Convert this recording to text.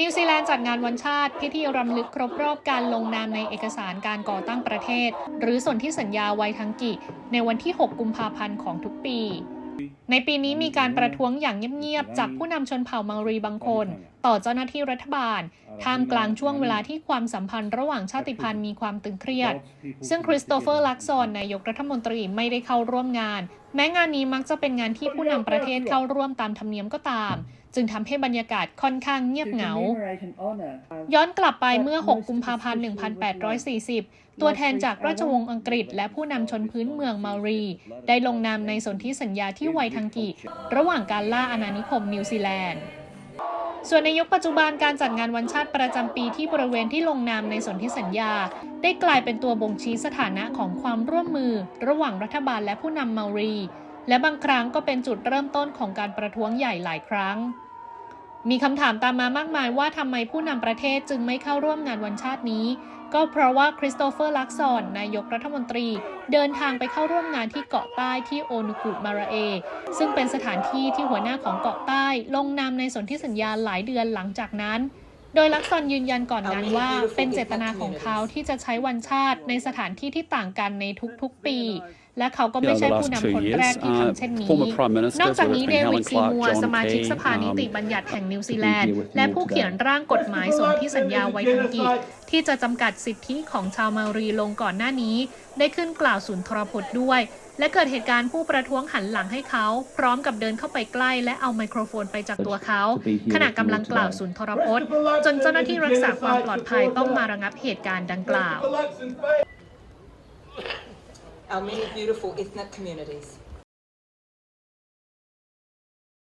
นิวซีแลนด์จัดงานวันชาติ พิธีรำลึกครบรอบการลงนามในเอกสารการก่อตั้งประเทศ หรือสนธิสัญญาไวทังกิ ในวันที่ 6 กุมภาพันธ์ของทุกปีในปีนี้มีการประท้วงอย่างเงียบๆ จากผู้นำชนเผ่ามังรีบางคน ต่อเจ้าหน้าที่รัฐบาล ท่ามกลางช่วงเวลาที่ความสัมพันธ์ระหว่างชาติพันธุ์มีความตึงเครียด ซึ่งคริสโตเฟอร์ลักซอนนายกรัฐมนตรีไม่ได้เข้าร่วมงาน แม้งานนี้มักจะเป็นงานที่ผู้นำประเทศเข้าร่วมตามธรรมเนียมก็ตาม จึงทำให้บรรยากาศค่อนข้างเงียบเหงา ย้อนกลับไปเมื่อ 6 กุมภาพันธ์ 1840 ตัวแทนจากราชวงศ์อังกฤษ และผู้นำชนพื้นเมืองมารี ได้ลงนามในสนธิสัญญาที่ไวทังกิ ระหว่างการล่าอาณานิคมนิวซีแลนด์ ส่วนในยุคปัจจุบันการจัดงานวันชาติประจำปีที่บริเวณที่ลงนามในสนธิสัญญา ได้กลายเป็นตัวบ่งชี้สถานะของความร่วมมือ ระหว่างรัฐบาลและผู้นำมารี และบางครั้งก็เป็นจุดเริ่มต้นของการประท้วงใหญ่หลายครั้ง มีคำถามตามมามากมายว่าทำไมผู้นำประเทศจึงไม่เข้าร่วมงานวันชาตินี้ ก็เพราะว่าคริสโตเฟอร์ลักซอน นายกรัฐมนตรี เดินทางไปเข้าร่วมงานที่เกาะใต้ที่โอนุกุมาราเอ ซึ่งเป็นสถานที่ที่หัวหน้าของเกาะใต้ ลงนามในสนธิสัญญาหลายเดือนหลังจากนั้นโดยลักซอนยืนยันก่อนงานว่าเป็นเจตนาของเขาที่จะใช้วันชาติในสถานที่ที่ต่างกันในทุกๆปีและเขาก็ไม่ใช่ผู้นำคนแรกที่ทำเช่นนี้ นอกจากนี้เดวิดซีมัวร์สมาชิกสภานิติบัญญัติแห่งนิวซีแลนด์ และผู้เขียนร่างกฎหมายสนธิสัญญาไวทังกิที่จะจำกัดสิทธิของชาวมารีลงก่อนหน้านี้ ได้ขึ้นกล่าวสุนทรพจน์ด้วย และเกิดเหตุการณ์ผู้ประท้วงหันหลังให้เขา พร้อมกับเดินเข้าไปใกล้ และเอาไมโครโฟนไปจากตัวเขา ขณะกำลังกล่าวสุนทรพจน์ จนเจ้าหน้าที่รักษาความปลอดภัยต้องมาระงับเหตุการณ์ดังกล่าว our many beautiful ethnic communities.